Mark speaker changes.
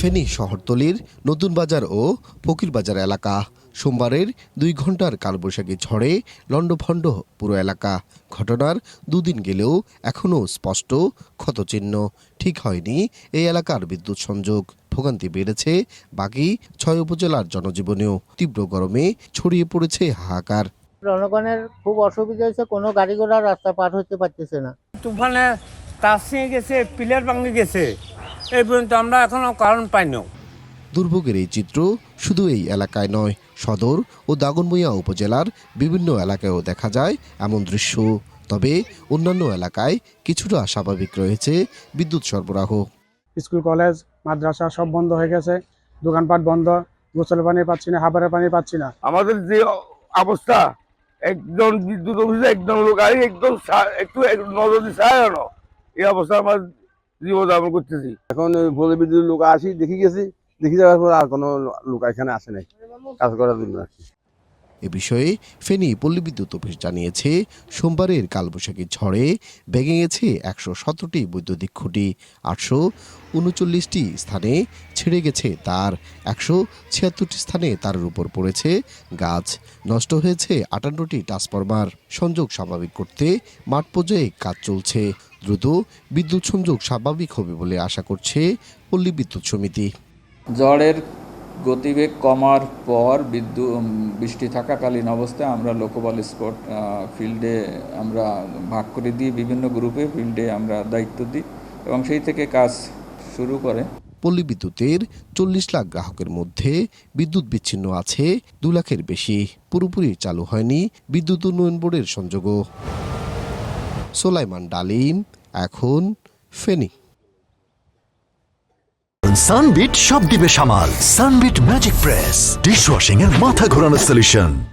Speaker 1: ফেনী শহরতলির নতুন বাজার ও ফকির বাজার এলাকা। সোমবারের দুই ঘণ্টার কালবৈশাখী ঝড়ে লণ্ডভণ্ড পুরো এলাকা। ঘটনার দুদিন গেলেও এখনও স্পষ্ট ক্ষতচিহ্ন। ঠিক হয়নি এই এলাকার বিদ্যুৎ সংযোগ। ভোগান্তি বেড়েছে বাকি ছয় উপজেলার জনজীবনেও। তীব্র গরমে ছড়িয়ে পড়েছে হাহাকার।
Speaker 2: জনগণের খুব অসুবিধা হয়েছে কোনো গাড়ি ঘোড়া রাস্তা পার হতে পারতেছে না।
Speaker 3: তুফানে তার গেছে পিলার ভাঙে গেছে। এই পর্যন্ত আমরা এখনও কারণ পাইনি
Speaker 1: দুর্ভোগের এই চিত্র শুধু এই এলাকায় নয় সদর ও দাগনভূঞা উপজেলার বিভিন্ন এলাকায়ও দেখা যায় এমন দৃশ্য। তবে অন্যান্য এলাকায় কিছুটা স্বাভাবিক রয়েছে বিদ্যুৎ সরবরাহ।
Speaker 4: স্কুল কলেজ মাদ্রাসা সব বন্ধ হয়ে গেছে। দোকানপাট বন্ধ গোসলের পানি পাচ্ছি না হাবারের পানি পাচ্ছি না।
Speaker 5: আমাদের যে অবস্থা একজন বিদ্যুৎ অফিসে একজন লোক আই একদম একটু নজর দিয়ে সাহায্য এই অবস্থা আমরা জীবনযাপন করতেছি।
Speaker 6: এখন বলে বিদ্যুৎ লোক আসি, দেখি গেছি। দেখি যাওয়ার পর আর কোনো লোক এখানে আসে নাই। কাজ করার জন্য আর।
Speaker 1: এ বিষয়ে ফেনী পল্লী বিদ্যুৎ অফিস জানিয়েছে, সোমবারের কালবৈশাখী ঝড়ে ভেঙে গেছে একশো সতেরোটি বৈদ্যুতিক খুঁটি, আটশো উনচল্লিশটি স্থানে ছিঁড়ে গেছে তার, একশো ছিয়াত্তরটি স্থানে তারের উপর পড়েছে গাছ। নষ্ট হয়েছে আটান্নটি ট্রান্সফরমার। সংযোগ স্বাভাবিক করতে মাঠ পর্যায়ে কাজ চলছে। দ্রুত বিদ্যুৎ সংযোগ স্বাভাবিক হবে বলে আশা করছে পল্লী বিদ্যুৎ সমিতি।
Speaker 7: ঝড়ের গতিবেগ কমার পর বিদ্যুৎ বৃষ্টি থাকাকালীন অবস্থায় আমরা লোকবল স্পট ফিল্ডে আমরা ভাগ করে দিই বিভিন্ন গ্রুপে ফিল্ডে আমরা দায়িত্ব দিই এবং সেই থেকে কাজ শুরু করে।
Speaker 1: পল্লী বিদ্যুতের চল্লিশ লাখ গ্রাহকের মধ্যে বিদ্যুৎ বিচ্ছিন্ন আছে দু লাখের বেশি। পুরোপুরি চালু হয়নি বিদ্যুৎ উন্নয়ন বোর্ডের সংযোগও। সোলাইমান, ডালিম, এখন ফেনী।
Speaker 8: সানবিট সব দিবে সামাল। Sunbit magic press dish washing এর মাথা ঘোরানোর সলিউশন